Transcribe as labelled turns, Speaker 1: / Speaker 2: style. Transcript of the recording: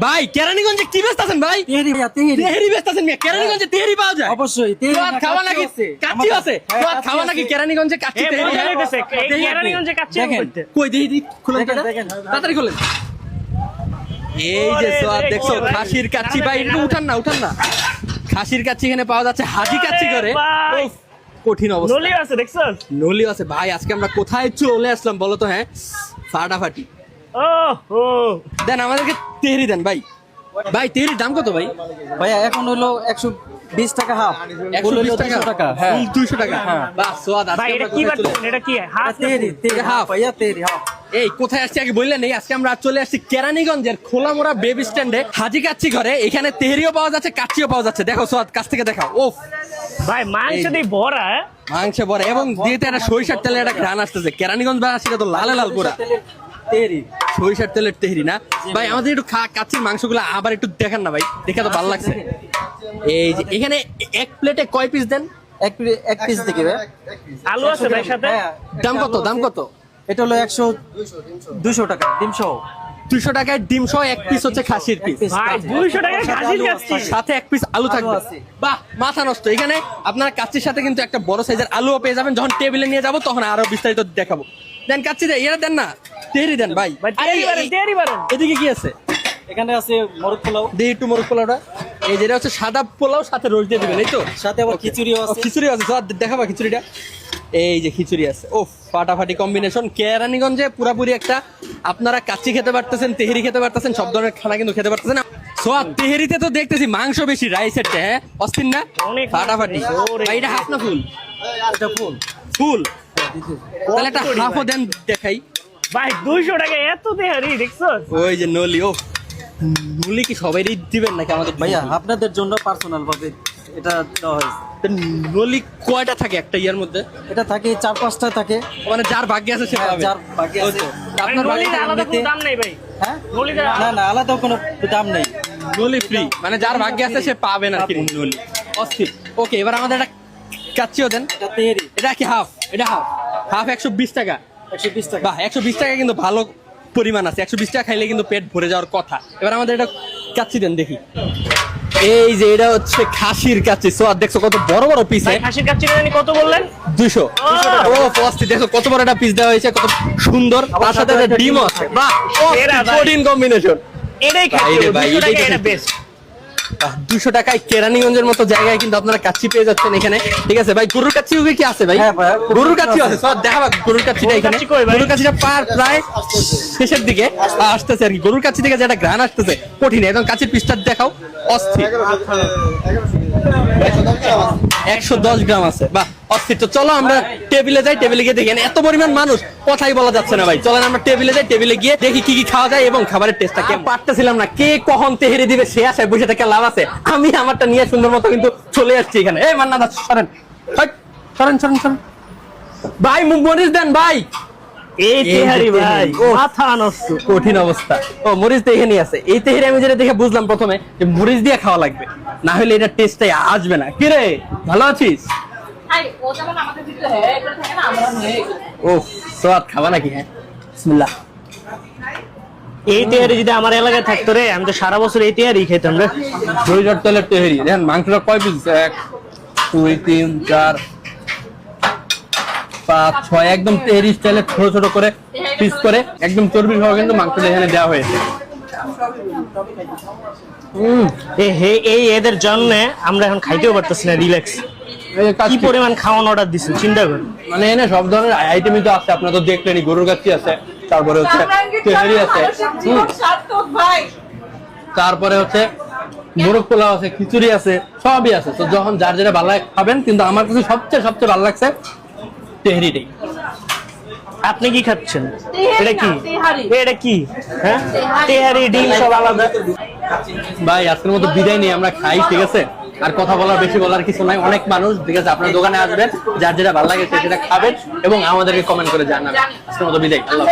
Speaker 1: ভাই কেরানীগঞ্জে কি ব্যস্ত আছেন ভাই?
Speaker 2: তেহেরি তেহেরি।
Speaker 1: তেহেরি ব্যস্ত আছেন মিয়া কেরানীগঞ্জে তেহেরি পাওয়া যায়?
Speaker 2: অবশ্যই তেহেরি
Speaker 1: সোয়াদ খাওয়া নাকি?
Speaker 2: আছে।
Speaker 1: কাচ্চি আছে?
Speaker 2: হ্যাঁ,
Speaker 1: খাওয়া নাকি কেরানীগঞ্জে কাচ্চি হ্যাঁ?
Speaker 3: কেরানীগঞ্জে কাচ্চি।
Speaker 1: কই দেখি খুলেন
Speaker 2: দেখেন,
Speaker 1: তাড়াতাড়ি খুলেন। এই যে সোয়াদ দেখছ খাসির কাচ্চি ভাই একটু উঠান না উঠান না। খাসির কাচ্চি এখানে পাওয়া যাচ্ছে হাজি কাচ্চি করে। কঠিন অবস্থা।
Speaker 3: নলি আছে দেখছস
Speaker 1: নলিও আছে। ভাই আজকে আমরা কোথায় চলে আসলাম বলো তো হ্যাঁ? ফাটাফাটি। দেন আমাদেরকে তেহরি দেন ভাই। ভাই তেহরির দাম কত ভাই?
Speaker 2: ভাইয়া এখন হলো একশো বিশ টাকা হাফ।
Speaker 1: একশো
Speaker 2: হলো
Speaker 1: বিশ
Speaker 2: 200
Speaker 1: টাকা। হ্যাঁ। দুইশো টাকা?
Speaker 2: হ্যাঁ।
Speaker 1: বাহ সোয়াদ
Speaker 3: ভাই এটা কি
Speaker 1: চলে
Speaker 3: বাড়তেছেন এটা কি? হাফ
Speaker 2: তেহেরি তেহেরি হাফ ভাইয়া তেহেরি হাফ।
Speaker 1: এই কোথায় আসছি আগে বললেন? এই আজকে আমরা চলে আসছি কেরানীগঞ্জের খোলামোড়া বেব স্ট্যান্ডে হাজি কাচ্ছি ঘরে। এখানে তেহরিও পাওয়া যাচ্ছে কাচ্চিও পাওয়া যাচ্ছে। দেখো সোয়াদ কাছ থেকে দেখাও। ওফ।
Speaker 3: ভাই মাংস দিয়ে ভরা হ্যাঁ?
Speaker 1: মাংস বড় এবং দিয়েতে একটা সরিষার তেলে একটা ঘ্রাণ আসতেছে কেরানীগঞ্জ সেটা তো লালে লাল পুরা।
Speaker 2: তেহেরি।
Speaker 1: সরিষার তেলের তেহরি না? ভাই। আমাদের একটু খা কাচ্চির মাংসগুলো আবার একটু দেখান না ভাই। দেখে তো ভালো লাগছে। এই যে এখানে এক প্লেটে কয় পিস দেন?
Speaker 2: এক এক পিস দিকে ভাই।
Speaker 3: আলু আছে ভাই সাথে?
Speaker 2: হ্যাঁ,
Speaker 1: দাম কত দাম কত?
Speaker 2: এটা হলো একশো দুশো টাকা ডিমশো
Speaker 1: দুইশো টাকায় ডিম সহ এক পিস হচ্ছে খাসির পিস
Speaker 2: piece।
Speaker 3: ভাই 200 টাকা খাসির
Speaker 2: আলু
Speaker 3: কাচ্চি
Speaker 1: সাথে এক পিস আলু থাকবে। বাহ মাথা নষ্ট। এখানে আপনারা কাচ্চির সাথে কিন্তু একটা বড় সাইজের আলুও পেয়ে যাবেন। যখন টেবিলে নিয়ে যাব তখন আরও বিস্তারিত দেখাবো। দেন কাচ্চি দেন এরা দেন না? তেহরি দেন ভাই। এদিকে কি আছে?
Speaker 2: এখানে আছে মরক পোলাও।
Speaker 1: একটু পোলাওটা। এই যেটা হচ্ছে সাদা পোলাও সাথে রোজ দিয়ে দিবেন এই তো?
Speaker 2: সাথে আবার খিচুড়িও আছে।
Speaker 1: খিচুড়ি আছে। দেখাবা খিচুড়িটা। এই যে খিচুড়ি আছে। ও ফাটাফাটি কম্বিনেশন কেরানীগঞ্জে পুরাপুরি একটা আপনারা কাচ্চি খেতে পারতেছেন তেহেরি খেতে পারতেছেন সব ধরনের খানা কিন্তু খেতে পারতেছেন সোয়াদ তেহেরিতে তো দেখতেছি মাংস বেশি রাইসের হ্যাঁ? অস্থির না? ফাটাফাটি। এটা হাফ না ফুল
Speaker 2: এটা ফুল
Speaker 1: ফুল তাহলে একটা হাফও দেন দেখাই।
Speaker 3: ভাই 200 টাকা এত দেহারি দেখছস?
Speaker 1: ওই যে নলি ও। নলি কি সবাইরই দিবেন নাকি আমাদের
Speaker 2: ভাইয়া আপনাদের জন্য পার্সোনাল ভাবে এটা দেওয়া হয়েছে।
Speaker 1: নলি কয়টা থাকে একটা ইয়ার মধ্যে?
Speaker 2: এটা থাকে চার পাঁচটা থাকে।
Speaker 1: মানে যার ভাগ্য আছে সে
Speaker 2: হ্যাঁ,
Speaker 1: পাবে।
Speaker 2: যার ভাগ্যে আছে।
Speaker 1: আপনার ভাগ্যে
Speaker 3: আলাদা কোনো দাম নেই ভাই।
Speaker 2: হ্যাঁ? না না আলাদা কোনো দাম নেই।
Speaker 1: নলি ফ্রি মানে যার ভাগ্যে আছে সে পাবে না কি। নলি। অস্থির। ওকে এবার আমাদের একটা কাচ্চিও দেন।
Speaker 2: এটা তেহেরি।
Speaker 1: এটা কি হাফ এটা হাফ হাফ একশো বিশ টাকা। বাহ একশো বিশ টাকা কিন্তু ভালো পরিমাণ আছে। একশো বিশ টাকা খাইলে কিন্তু পেট ভরে যাওয়ার কথা। এবার আমাদের এটা কাচ্চি দেন দেখি। এই যে এটা হচ্ছে খাসির কাচ্চি। সোয়াদ দেখছ কত বড় বড় পিস
Speaker 3: ভাই খাসির কাচ্চি জানি কত বললেন?
Speaker 1: দুইশো। ও! অস্থির দেখো কত বড় একটা পিস দেওয়া হয়েছে কত সুন্দর। তার সাথে একটা ডিমও আছে। বাহ। কঠিন কম্বিনেশন
Speaker 3: এটাই খাচ্ছি
Speaker 1: ভাই
Speaker 3: 200 এটা বেস্ট
Speaker 1: দুশো টাকায় কেরানীগঞ্জের মতো জায়গায় কিন্তু আপনারা কাছি পেয়ে যাচ্ছেন এখানে। ঠিক আছে ভাই গরুর কাছি কি আছে ভাই?
Speaker 2: হ্যাঁ গরুর
Speaker 1: গরুর কাচ্চি
Speaker 2: কাচ্চি
Speaker 1: আছে। সব দেখা গরুর
Speaker 3: গরুর
Speaker 1: এখানে।
Speaker 3: কাচ্চি কই ভাই?
Speaker 1: গরুর কাচ্চিটা পার প্রায় শেষের দিকে আসতেছে আর কি। গরুর কাছি থেকে যেটা গ্রান আসতেছে কঠিন। একদম কাচ্চির পিসটা দেখাও অস্থির। একশো দশ গ্রাম আছে। বাহ অস্থির। তো চলো আমরা টেবিলে যাই টেবিলে গিয়ে দেখি। এত পরিমাণ মানুষ কথাই বলা যাচ্ছে না ভাই। চলেন আমরা টেবিলে যাই টেবিলে গিয়ে দেখি কি কি খাওয়া যায় এবং খাবারের টেস্টটা কেমন। পারতেছিলাম না কে কখন তেহেরে দিবে সে আসায় বসে থেকে লাভ আছে। আমি আমারটা নিয়ে সুন্দর মতো কিন্তু চলে আসছি এখানে। এই মান্না দাস সরেন। সরেন সরেন সরেন। ভাই মরিচ দেন ভাই।
Speaker 3: এই তেহারি ভাই। মাথা নষ্ট
Speaker 1: কঠিন অবস্থা। ও মরিচ তো এখানেই আছে। এই তেহেরে আমি যেটা দেখে বুঝলাম প্রথমে যে মরিচ দিয়ে খাওয়া লাগবে। না হলে এটা টেস্টটাই আসবে না। কি রে ভালো আছিস?
Speaker 4: ও যেমন আমাদের দিতে হয়
Speaker 1: সোয়াদ খাবা নাকি হ্যাঁ? বিসমিল্লাহ।
Speaker 3: এই তেহারি যদি আমার এলাকায় থাকতো রে আমি তো সারা বছর এই তেহারি খেতাম রে।
Speaker 1: তেলের তেহেরি দেখেন মাংসটা কয় পিস এক দুই তিন চার পাঁচ ছয় একদম তেহেরি স্টাইলে ছোট ছোট করে পিস করে একদম চর্বি সহ কিন্তু মাংসটা এখানে দেওয়া হয়েছে।
Speaker 3: এই এদের জন্য আমরা এখন খাইতেও পারতেছি না রিল্যাক্স কি পরিমাণ খাওয়ান অর্ডার দিচ্ছেন চিন্তা করেন।
Speaker 1: মানে এনে সব ধরনের আইটেমই তো আছে আপনারা তো দেখলেনই গরুর কাচ্চি আছে তারপরে হচ্ছে তেহারি আছে। তারপরে হচ্ছে মোরগ পোলাও আছে খিচুড়ি আছে সবই আছে। তো যখন যার যেটা ভালো লাগে খাবেন কিন্তু আমার কাছে সবচেয়ে সবচেয়ে ভালো লাগছে তেহরিটাই।
Speaker 3: আপনি কি খাচ্ছেন? এটা কি? এটা কি? হ্যাঁ? তেহারি। ডিম সব আলাদা।
Speaker 1: ভাই আজকের মতো বিদায় নিয়ে আমরা খাই ঠিক আছে? আর কথা বলার, বেশি বলার কিছু নাই। অনেক মানুষ, ঠিক আছে, আপনার দোকানে আসবেন, যার যেটা ভালো লাগে সেটা খাবেন এবং আমাদেরকে কমেন্ট করে জানাবেন। আজকের মতো বিদায়। আল্লাহ